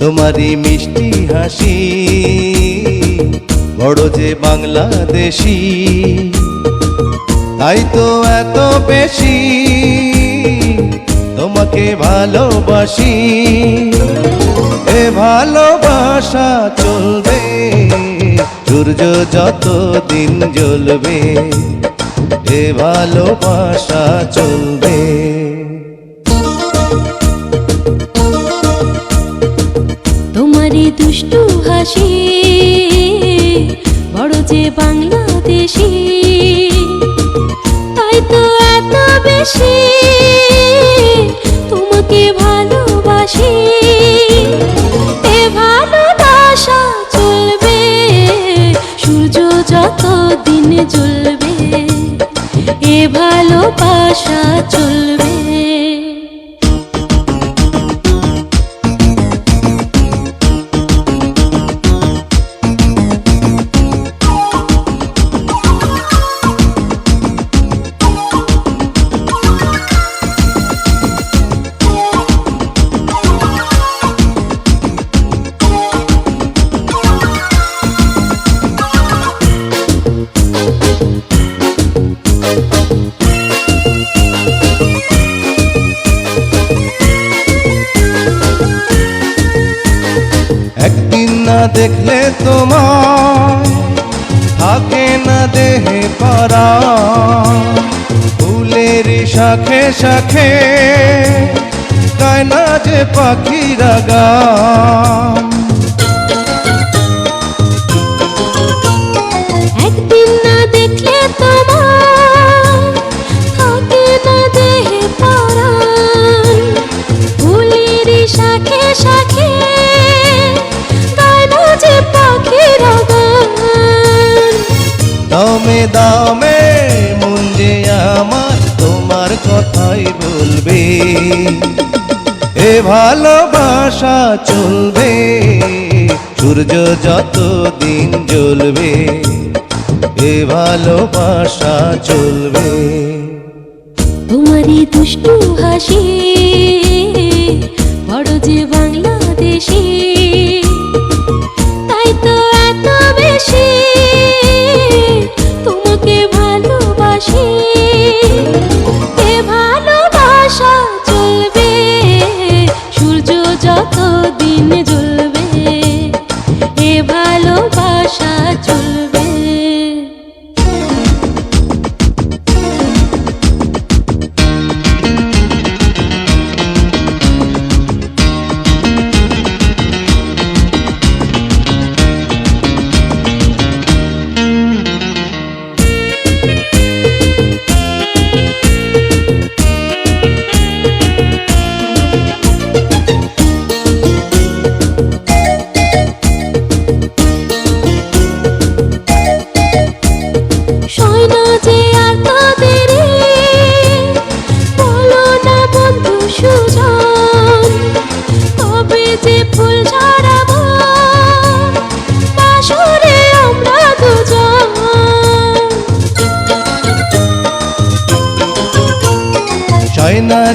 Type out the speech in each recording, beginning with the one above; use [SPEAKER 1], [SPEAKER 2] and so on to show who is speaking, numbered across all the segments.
[SPEAKER 1] তোমারই মিষ্টি হাসি বড় যে বাংলাদেশি। তাই তো এত বেশি তোমাকে ভালোবাসি। এ ভালোবাসা চলবে, সূর্য যত দিন জ্বলবে, এ ভালোবাসা চলবে।
[SPEAKER 2] তোমারই দুষ্টু হাসি, বড় যে বাংলাদেশি বেশি তোমাকে ভালোবাসি। এ ভালোবাসা চলবে সূর্য যত দিন জ্বলবে এ ভালোবাসা চলবে।
[SPEAKER 1] না দেখলে তোমার থাকে না দেহে পারা। ফুলের শাখে শাখে গায় না যে পাখিরা গান দমে দমে মন যে আমার, তোমার কথাই বলবে। এ ভালোবাসা চলবে, সূর্য যত দিন জ্বলবে, এ ভালোবাসা চলবে।
[SPEAKER 2] তোমারই দুষ্টু হাসি, বড় যে বাংলাদেশি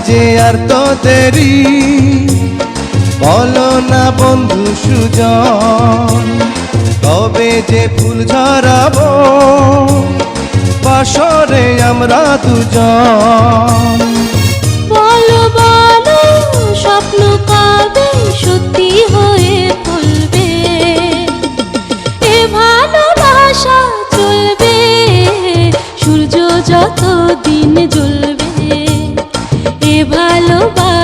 [SPEAKER 2] যে আর
[SPEAKER 1] তো দেরি। বলো না বন্ধু সুজন, কবে যে ফুল ঝরাবো, বাসরে আমরা দুজন।
[SPEAKER 2] বলো বলো স্বপ্ন কবে সত্যি হয়ে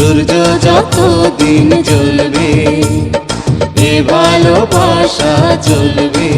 [SPEAKER 2] সূর্য যত দিন জ্বলবে এ ভালোবাসা চলবে।